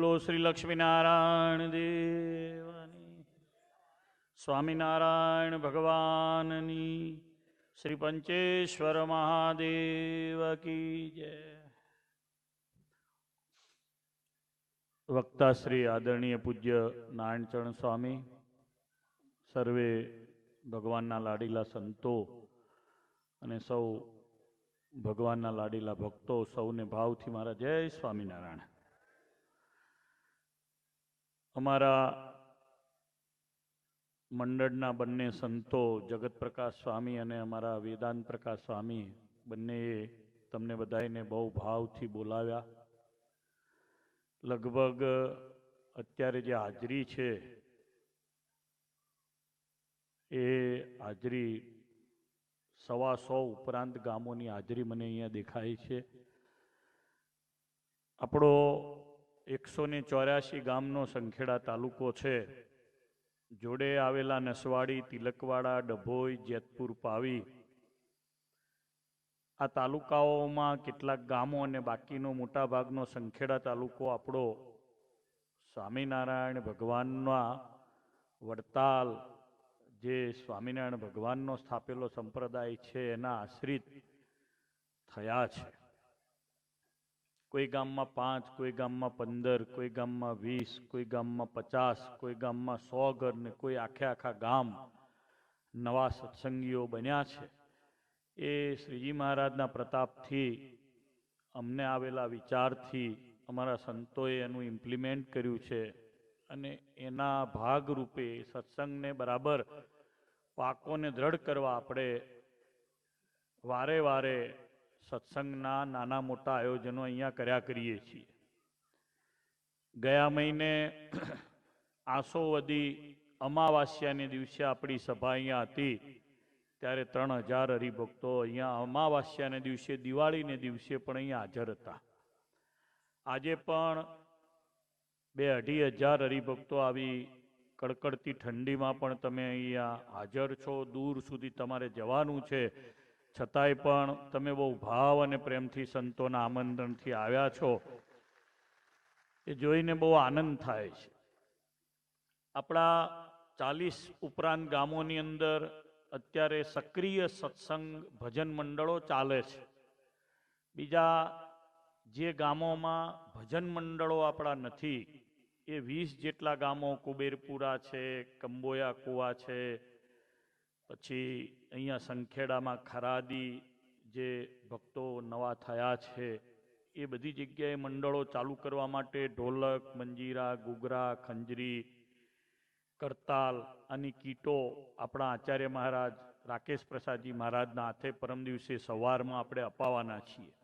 બોલો શ્રી લક્ષ્મીનારાયણ દેવાની. સ્વામિનારાયણ ભગવાનની. શ્રી પંચેશ્વર મહાદેવ કી જય. વક્તા શ્રી આદરણીય પૂજ્ય નારાયણચરણ સ્વામી, સર્વે ભગવાનના લાડીલા સંતો અને સૌ ભગવાનના લાડીલા ભક્તો સૌને ભાવથી મારા જય સ્વામિનારાયણ. અમારા મંડળના બંને સંતો જગત પ્રકાશ સ્વામી અને અમારા વેદાંત પ્રકાશ સ્વામી બંનેએ તમને બધાને બહુ ભાવથી બોલાવ્યા. લગભગ અત્યારે જે હાજરી છે, એ હાજરી સવા સો ઉપરાંત ગામોની હાજરી મને અહીંયા દેખાય છે. આપણો એકસો ને ચોર્યાસી ગામનો સંખેડા તાલુકો છે. જોડે આવેલા નસવાડી, તિલકવાડા, ડભોઈ, જેતપુર, પાવી. આ તાલુકાઓમાં કેટલાક ગામો અને બાકીનો મોટાભાગનો સંખેડા તાલુકો આપણો સ્વામિનારાયણ ભગવાનના વડતાલ, જે સ્વામિનારાયણ ભગવાનનો સ્થાપેલો સંપ્રદાય છે, એના આશ્રિત થયા છે. કોઈ ગામમાં પાંચ, કોઈ ગામમાં પંદર, કોઈ ગામમાં વીસ, કોઈ ગામમાં પચાસ, કોઈ ગામમાં સો ઘર ને કોઈ આખે આખા ગામ નવા સત્સંગીઓ બન્યા છે. એ શ્રીજી મહારાજના પ્રતાપથી, અમને આવેલા વિચારથી અમારા સંતોએ એનું ઇમ્પ્લિમેન્ટ કર્યું છે અને એના ભાગરૂપે સત્સંગને બરાબર પાકોને દ્રઢ કરવા આપણે વારે વારે સત્સંગના નાના મોટા આયોજનો અહીંયા કર્યા કરીએ છીએ. ગયા મહિને આસોવદી અમાવાસ્યાને દિવસે આપણી સભા અહીંયા હતી. ત્યારે ત્રણ હજાર હરિભક્તો અહીંયા અમાવાસ્યાને દિવસે, દિવાળીને દિવસે પણ અહીંયા હાજર હતા. આજે પણ બે અઢી હજાર હરિભક્તો આવી કડકડતી ઠંડીમાં પણ તમે અહીંયા હાજર છો. દૂર સુધી તમારે જવાનું છે. છતાંય પણ તમે બહુ ભાવ અને પ્રેમથી સંતોના આમંત્રણથી આવ્યા છો, એ જોઈને બહુ આનંદ થાય છે. આપણા ચાલીસ ઉપરાંત ગામોની અંદર અત્યારે સક્રિય સત્સંગ ભજન મંડળો ચાલે છે. બીજા જે ગામોમાં ભજન મંડળો આપણા નથી, એ વીસ જેટલા ગામો કુબેરપુરા છે, કંબોયા કુવા છે પછી અહીંયા સંખેડામાં ખરાદી જે ભક્તો નવા થયા છે, એ બધી જગ્યાએ મંડળો ચાલુ કરવા માટે ઢોલક, મંજીરા ગુગરા ખંજરી, કરતાલ આની કીટો આપણા આચાર્ય મહારાજ રાકેશ પ્રસાદજી મહારાજના હાથે પરમ દિવસે સવારમાં આપણે અપાવવાના છીએ.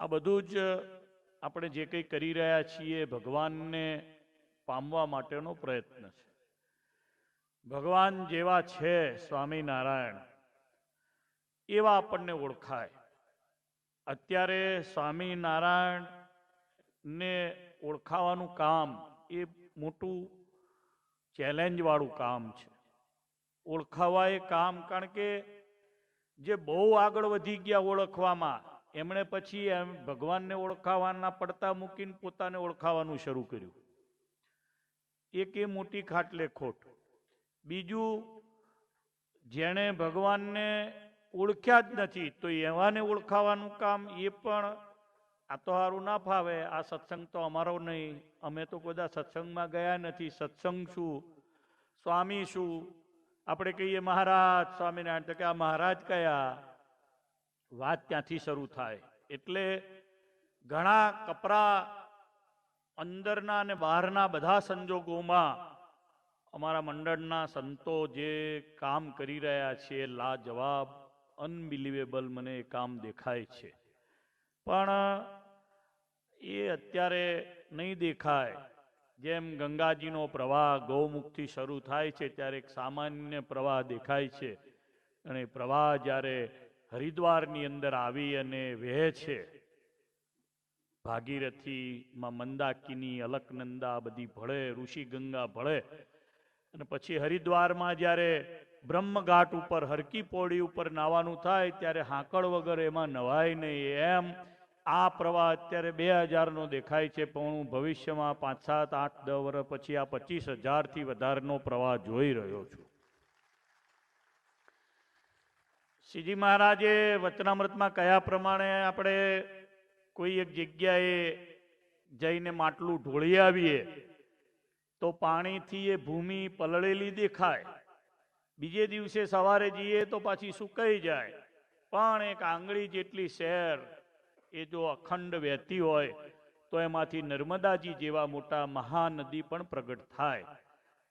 આ બધું જ આપણે જે કંઈ કરી રહ્યા છીએ ભગવાનને પામવા માટેનો પ્રયત્ન છે. ભગવાન જેવા છે સ્વામિનારાયણ, એવા આપણને ઓળખાય. અત્યારે સ્વામિનારાયણ ને ઓળખાવાનું કામ એ મોટું ચેલેન્જવાળું કામ છે. ઓળખાવા એ કામ કારણ કે જે બહુ આગળ વધી ગયા ઓળખવામાં, એમણે પછી એમ ભગવાનને ઓળખાવાના પડતા મૂકીને પોતાને ઓળખાવાનું શરૂ કર્યું. એક એ મોટી ખાટલે ખોટ. બીજું, જેણે ભગવાનને ઓળખ્યા જ નથી, તો એવાને ઓળખાવાનું કામ એ પણ આ તો સારું ના ફાવે, આ સત્સંગ તો અમારો નહીં. અમે તો બધા સત્સંગમાં ગયા નથી, સત્સંગ શું? સ્વામી શું? આપણે કહીએ મહારાજ, સ્વામિનારાયણ, તો કે આ મહારાજ કયા? વાત ત્યાંથી શરૂ થાય. એટલે ઘણા કપરા અંદરના અને બહારના બધા સંજોગોમાં અમારા મંડળના સંતો જે કામ કરી રહ્યા છે લાજવાબ અનબિલિવેબલ મને એ કામ દેખાય છે. પણ, એ અત્યારે નહીં દેખાય. જેમ ગંગાજીનો પ્રવાહ ગૌમુખથી શરૂ થાય છે, ત્યારે એક સામાન્ય પ્રવાહ દેખાય છે. અને પ્રવાહ જ્યારે હરિદ્વારની અંદર આવી અને વહે છે, ભાગીરથીમાં મંદાકિની, અલકનંદા બધી ભળે ઋષિ ગંગા ભળે અને પછી હરિદ્વારમાં જ્યારે બ્રહ્મઘાટ ઉપર, હરકી પોળી ઉપર નાવાનું થાય, ત્યારે હાંકળ વગર એમાં નવાય નહીં. એમ આ પ્રવાહ અત્યારે બે હજારનો દેખાય છે, પણ હું ભવિષ્યમાં પાંચ, સાત, આઠ, દસ વર્ષ પછી આ પચીસ હજારથી વધારેનો પ્રવાહ જોઈ રહ્યો છું. શ્રીજી મહારાજે વચનામૃતમાં કયા પ્રમાણે આપણે કોઈ એક જગ્યાએ જઈને માટલું ઢોળી આવીએ તો પાણીથી એ ભૂમિ પલળેલી દેખાય. બીજે દિવસે સવારે જઈએ તો પાછી સુકાઈ જાય. પણ એક આંગળી જેટલી શહેર એ જો અખંડ વહેતી હોય, તો એમાંથી નર્મદાજી જેવા મોટા મહાનદી પણ પ્રગટ થાય.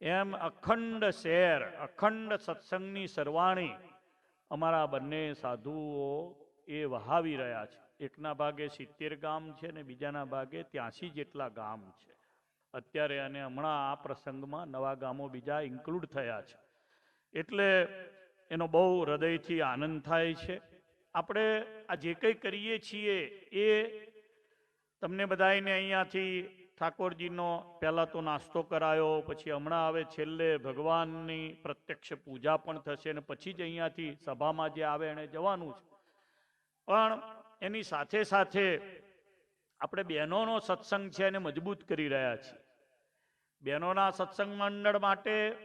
એમ અખંડ શહેર અખંડ સત્સંગની સરવાણી અમારા બંને સાધુઓ એ વહાવી રહ્યા છે. એકના ભાગે સિત્તેર ગામ છે ને બીજાના ભાગે ત્યાંસી જેટલા ગામ છે. અત્યારે અને હમણાં આ પ્રસંગમાં નવા ગામો બીજા ઇન્ક્લુડ થયા છે. એટલે એનો બહુ હૃદયથી આનંદ થાય છે. આપણે આ જે કંઈ કરીએ છીએ એ તમને બધાને અહીંયાથી ઠાકોરજીનો પહેલાં તો નાસ્તો કરાયો, પછી હમણાં હવે છેલ્લે ભગવાનની પ્રત્યક્ષ પૂજા પણ થશે અને પછી જ અહીંયાથી સભામાં જે આવે એને જવાનું છે. પણ એની સાથે સાથે આપણે બહેનોનો સત્સંગ છે એને મજબૂત કરી રહ્યા છીએ. બહેનોના સત્સંગ મંડળ માટે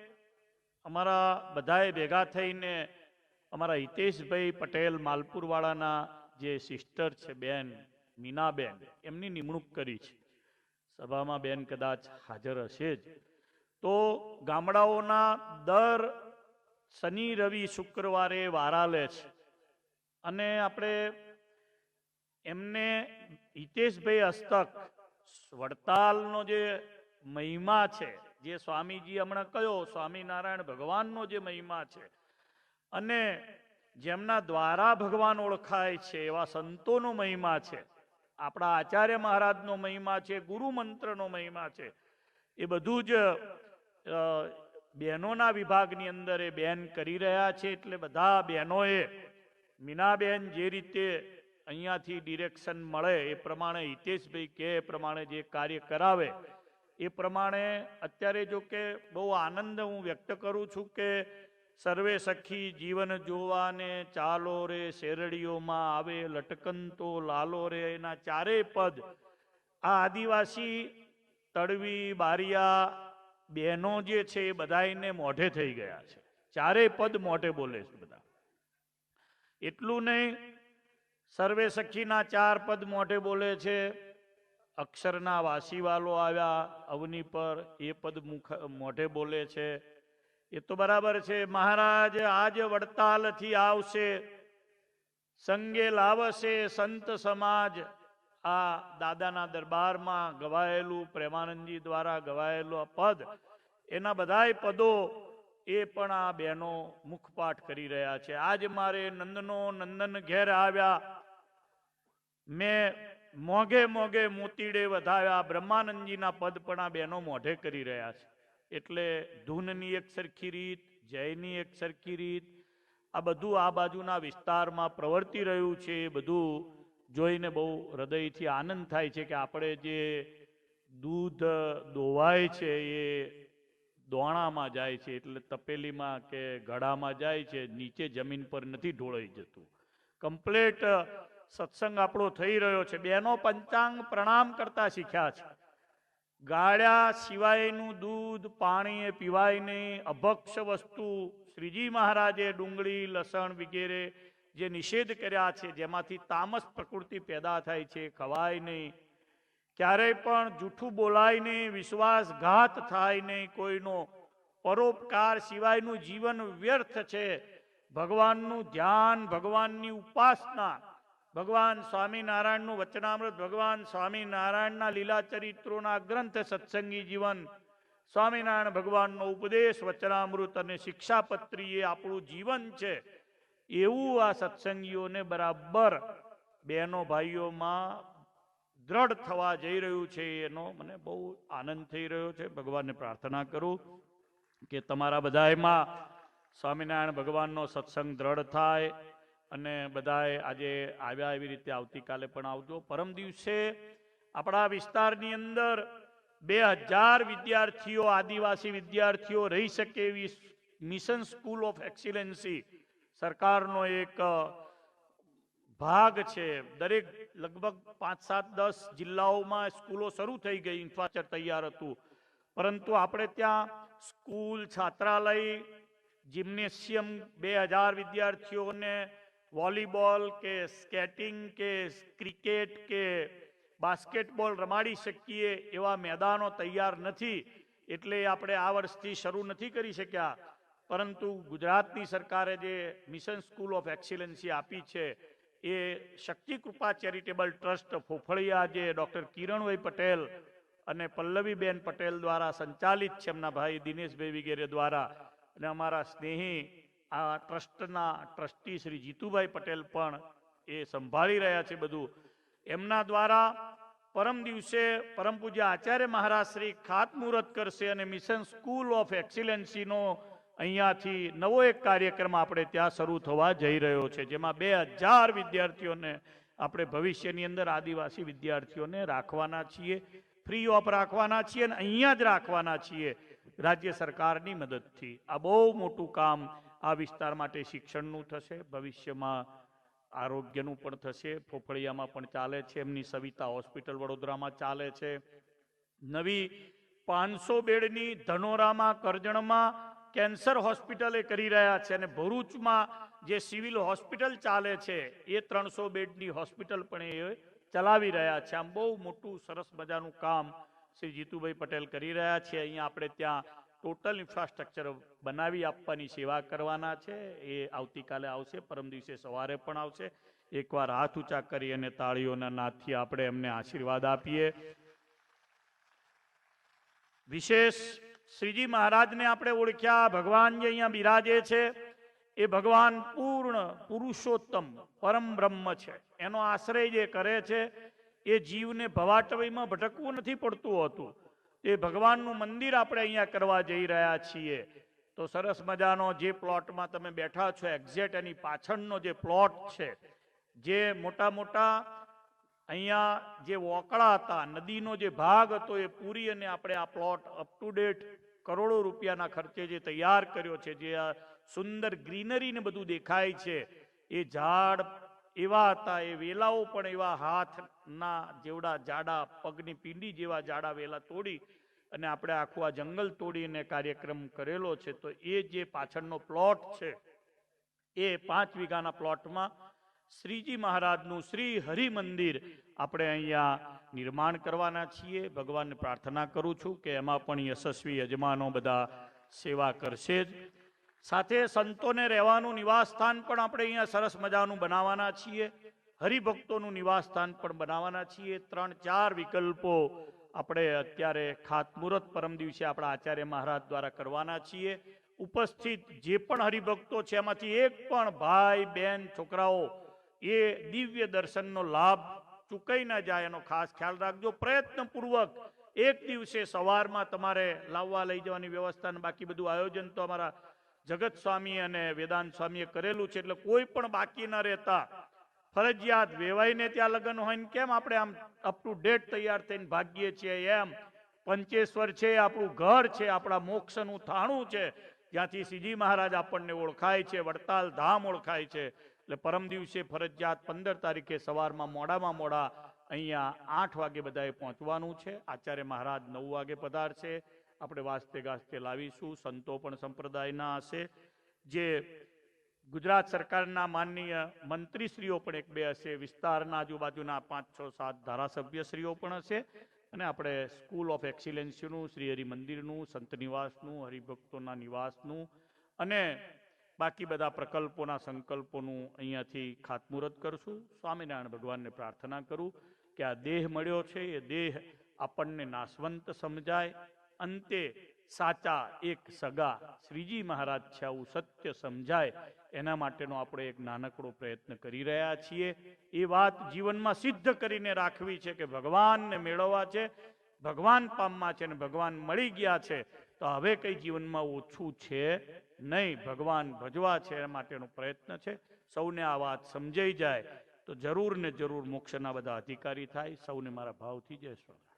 અમારા બધાએ ભેગા થઈને અમારા હિતેશભાઈ પટેલ માલપુરવાળાના જે સિસ્ટર છે બેન, મીનાબેન, એમની નિમણૂક કરી છે. સભામાં બેન કદાચ હાજર હશે જ. તો ગામડાઓના દર શનિ, રવિ, શુક્રવારે વારા લે છે. અને આપણે એમને હિતેશભાઈ હસ્તક, વડતાલનો જે મહિમા છે. જે સ્વામીજી હમણાં કયો, સ્વામિનારાયણ ભગવાનનો જે મહિમા છે. અને જેમના દ્વારા ભગવાન ઓળખાય છે, એવા સંતોનો મહિમા છે. આપણા આચાર્ય મહારાજનો મહિમા છે, ગુરુ મંત્રનો મહિમા છે. એ બધું જ બહેનોના વિભાગની અંદર એ બેન કરી રહ્યા છે, એટલે બધા બહેનોએ મીનાબેન જે રીતે અહીંયાથી ડિરેક્શન મળે એ પ્રમાણે હિતેશભાઈ કે પ્રમાણે જે કાર્ય કરાવે એ પ્રમાણે અત્યારે જો કે બહુ આનંદ હું વ્યક્ત કરું છું કે સર્વે સખી જીવન જોવાને ચાલો રે, શેરડીઓમાં આવે લટકંતો, લાલો રે, એના ચારેય પદ. આ આદિવાસી તળવી બારિયા, બહેનો જે છે એ બધાને મોઢે થઈ ગયા છે. ચારેય પદ મોઢે બોલે છે બધા. એટલું નહીં, સર્વે સખીના ચાર પદ મોઢે બોલે છે. અક્ષરના વાસીવાલો આવ્યા, અવની પર એ પદ મુખ, મોઢે બોલે છે, એ તો બરાબર છે, મહારાજ, આજ વડતાલથી આવશે, સંગે લાવશે સંત સમાજ. આ દાદાના દરબારમાં ગવાયેલું, પ્રેમાનંદજી દ્વારા ગવાયેલું પદ, એના બધાય પદો એ પણ આ બહેનો મુખપાઠ કરી રહ્યા છે. આજ મારે નંદનો નંદન ઘેર આવ્યા, મેં મોઘે મોઘે મોતીડે વધાવ્યા બ્રહ્માનંદજીના પદ પણ આ બહેનો મોઢે કરી રહ્યા છે. એટલે ધૂનની એક સરખી રીત, જયની એક સરખી રીત, આ બધું આ બાજુના વિસ્તારમાં પ્રવર્તી રહ્યું છે, એ બધું જોઈને બહુ હૃદયથી આનંદ થાય છે કે આપણે જે દૂધ દોવાય છે એ દોણામાં જાય છે, એટલે તપેલીમાં કે ઘડામાં જાય છે, નીચે જમીન પર નથી ઢોળાઈ જતું. કમ્પ્લેટ સત્સંગ આપણો થઈ રહ્યો છે. બેનો પંચાંગ પ્રણામ કરતા શીખ્યા છે. ગાળ્યા સિવાયનું દૂધ, પાણી એ પીવાય નહીં અભક્ષ વસ્તુ શ્રીજી મહારાજે ડુંગળી, લસણ વગેરે જે નિષેધ કર્યા છે, જેમાંથી તામસ પ્રકૃતિ પેદા થાય છે, ખવાય નહીં. ક્યારેય પણ જૂઠું બોલાય નહીં વિશ્વાસઘાત થાય નહીં. કોઈનો પરોપકાર સિવાયનું જીવન વ્યર્થ છે. ભગવાનનું ધ્યાન, ભગવાનની ઉપાસના ભગવાન સ્વામિનારાયણનું વચનામૃત, ભગવાન સ્વામિનારાયણના લીલા ચરિત્રોના ગ્રંથ, સત્સંગી જીવન, સ્વામિનારાયણ ભગવાનનો ઉપદેશ, વચનામૃત અને શિક્ષાપત્રી એ આપણું જીવન છે. એવું આ સત્સંગીઓને બરાબર બહેનો ભાઈઓમાં દ્રઢ થવા જઈ રહ્યું છે એનો મને બહુ આનંદ થઈ રહ્યો છે. ભગવાનને પ્રાર્થના કરું કે તમારા બધામાં સ્વામિનારાયણ ભગવાનનો સત્સંગ દ્રઢ થાય. અને બધાએ આજે આવ્યા એવી રીતે આવતીકાલે પણ આવજો. પરમ દિવસે આપણા વિસ્તારની અંદર બે હજાર વિદ્યાર્થીઓ, આદિવાસી વિદ્યાર્થીઓ રહી શકે એવી મિશન સ્કૂલ ઓફ એક્સિલન્સી સરકારનો એક ભાગ છે. દરેક લગભગ પાંચ, સાત, દસ જિલ્લાઓમાં સ્કૂલો શરૂ થઈ ગઈ ઇન્ફ્રાસ્ટ્રક્ચર તૈયાર હતું. પરંતુ આપણે ત્યાં સ્કૂલ, છાત્રાલય જિમ્નેશિયમ બે હજાર વિદ્યાર્થીઓને વોલીબોલ કે સ્કેટિંગ કે ક્રિકેટ કે બાસ્કેટબોલ રમાડી શકીએ એવા મેદાનો તૈયાર નથી. એટલે આપણે આ વર્ષથી શરૂ નથી કરી શક્યા. પરંતુ ગુજરાતની સરકારે જે મિશન સ્કૂલ ઓફ એક્સિલન્સી આપી છે, એ શક્તિ કૃપા ચેરિટેબલ ટ્રસ્ટ ફોફળિયા જે ડૉક્ટર કિરણભાઈ પટેલ અને પલ્લવીબેન પટેલ દ્વારા સંચાલિત છે એમના ભાઈ દિનેશભાઈ વગેરે દ્વારા. અને અમારા સ્નેહી આ ટ્રસ્ટના ટ્રસ્ટી શ્રી જીતુભાઈ પટેલ પણ એ સંભાળી રહ્યા છે બધું. એમના દ્વારા પરમ દિવસે પરમ પૂજ્ય આચાર્ય મહારાજ શ્રી ખાતમુહૂર્ત કરશે અને મિશન સ્કૂલ ઓફ એક્સિલન્સીનો અહીંયાથી નવો એક કાર્યક્રમ આપણે ત્યાં શરૂ થવા જઈ રહ્યો છે, જેમાં બે હજાર વિદ્યાર્થીઓને આપણે ભવિષ્યની અંદર આદિવાસી વિદ્યાર્થીઓને રાખવાના છીએ, ફ્રી ઓફ રાખવાના છીએ અને અહીંયા જ રાખવાના છીએ રાજ્ય સરકારની મદદથી. આ બહુ મોટું કામ આ વિસ્તાર માટે શિક્ષણનું થશે, ભવિષ્યમાં આરોગ્યનું પણ થશે ફોફળિયામાં પણ ચાલે છે, એમની સવિતા હોસ્પિટલ વડોદરામાં ચાલે છે. નવી પાંચસો બેડની ધનોરામાં, કરજણમાં કેન્સર હોસ્પિટલ કરી રહ્યા છે અને ભરૂચમાં જે સિવિલ હોસ્પિટલ ચાલે છે, એ ત્રણસો બેડની હોસ્પિટલ પણ એ ચલાવી રહ્યા છે. આમ બહુ મોટું સરસ મજાનું કામ શ્રી જીતુભાઈ પટેલ કરી રહ્યા છે. અહીંયા આપણે ત્યાં ટોટલ ઇન્ફ્રાસ્ટ્રક્ચર બનાવી આપવાની સેવા કરવાના છે. એ આવતીકાલે આવશે, પરમ દિવસે સવારે પણ આવશે. એકવાર હાથ ઊંચા કરી અને તાળીઓના નાથથી આપણે એમને આશીર્વાદ આપીએ. વિશેષ શ્રીજી મહારાજને આપણે ઓળખ્યા, ભગવાન જે અહીંયા બિરાજે છે, એ ભગવાન પૂર્ણ પુરુષોત્તમ, પરમ બ્રહ્મ છે. એનો આશ્રય જે કરે છે, એ જીવને ભવાટવયમાં ભટકવું નથી પડતું હોતું. એ ભગવાનનું મંદિર આપણે અહીંયા કરવા જઈ રહ્યા છીએ. તો સરસ મજાનો જે પ્લોટમાં તમે બેઠા છો એક્ઝેક્ટ એની પાછળનો જે પ્લોટ છે, જે મોટા મોટા અહીંયા જે વોકળા હતા, નદીનો જે ભાગ હતો એ પૂરી અને આપણે આ પ્લોટ અપ ટુ ડેટ કરોડો રૂપિયાના ખર્ચે જે તૈયાર કર્યો છે, જે આ સુંદર ગ્રીનરીને બધું દેખાય છે, એ ઝાડ એવા હતા, એ વેલાઓ પણ એવા હાથના જેવડા જાડા પગની પીંડી જેવા જાડા વેલા તોડી અને આપણે આખું આ જંગલ તોડીને કાર્યક્રમ કરેલો છે, તો એ જે પાછળનો પ્લોટ છે, એ પાંચ વીઘાના પ્લોટમાં શ્રીજી મહારાજનું શ્રી હરિ મંદિર આપણે અહીંયા નિર્માણ કરવાના છીએ. ભગવાનને પ્રાર્થના કરું છું કે એમાં પણ યશસ્વી યજમાનો બધા સેવા કરશે જ. સાથે સંતોને રહેવાનું નિવાસ સ્થાન પણ આપણે અહીંયા સરસ મજાનું બનાવવાના છીએ. હરિભક્તોનું નિવાસસ્થાન પણ બનાવવાના છીએ. ત્રણ, ચાર વિકલ્પો આપણે અત્યારે ખાતમુહૂર્ત પરમ દિવસે આપણા આચાર્ય મહારાજ દ્વારા કરવાના છીએ. ઉપસ્થિત જે પણ હરિભક્તો છે, એમાંથી એક પણ ભાઈ બહેન છોકરાઓ, એ દિવ્ય દર્શનનો લાભ ચૂકાઈ ના જાય એનો ખાસ ખ્યાલ રાખજો. પ્રયત્નપૂર્વક એક દિવસે સવારમાં તમારે લાવવા લઈ જવાની વ્યવસ્થા બાકી બધું આયોજન તો અમારા જગત સ્વામી અને વેદાંત સ્વામીએ કરેલું છે એટલે કોઈ પણ બાકી ન રહેતા. ફરજિયાત વેવાઈને ત્યાં લગ્ન હોય ને કેમ આપણે આમ અપ ટુ ડેટ તૈયાર થઈને ભાગીએ છીએ એમ? પંચેશ્વર છે, આપણું ઘર છે, આપણા મોક્ષનું થાણું છે. જ્યાંથી સીજી મહારાજ આપણને ઓળખાય છે, વડતાલ ધામ ઓળખાય છે. એટલે પરમ દિવસે ફરજિયાત પંદર તારીખે સવારમાં મોડામાં મોડા અહીંયા આઠ વાગે બધાએ પહોંચવાનું છે. આચાર્ય મહારાજ નવ વાગે પધારશે. આપણે વાસ્તે ગાસ્તે લાવીશું. સંતો પણ સંપ્રદાયના હશે. જે ગુજરાત સરકારના માનનીય મંત્રીશ્રીઓ પણ એક બે હશે. વિસ્તારના આજુબાજુના પાંચ, છ, સાત ધારાસભ્યશ્રીઓ પણ હશે. અને આપણે સ્કૂલ ઓફ એક્સિલન્સીનું, શ્રી હરિ મંદિરનું સંત નિવાસનું, હરિભક્તોના નિવાસનું અને બાકી બધા પ્રકલ્પોના સંકલ્પોનું અહીંયાથી ખાતમુહૂર્ત કરશું. સ્વામિનારાયણ ભગવાનને પ્રાર્થના કરું કે આ દેહ મળ્યો છે. એ દેહ આપણને નાશવંત સમજાય. અંતે સાચા એક સગા શ્રીજી મહારાજ છે આવું સત્ય સમજાય એના માટેનો આપણે એક નાનકડો પ્રયત્ન કરી રહ્યા છીએ. એ વાત જીવનમાં સિદ્ધ કરીને રાખવી છે કે ભગવાનને મેળવવા છે, ભગવાન પામવા છે અને ભગવાન મળી ગયા છે. તો હવે કઈ જીવનમાં ઓછું છે? નહીં, ભગવાન ભજવા છે એ માટેનો પ્રયત્ન છે. સૌને આ વાત સમજાઈ જાય. તો જરૂર ને જરૂર મોક્ષના બધા અધિકારી થાય. સૌને મારા ભાવથી જય સ્વામી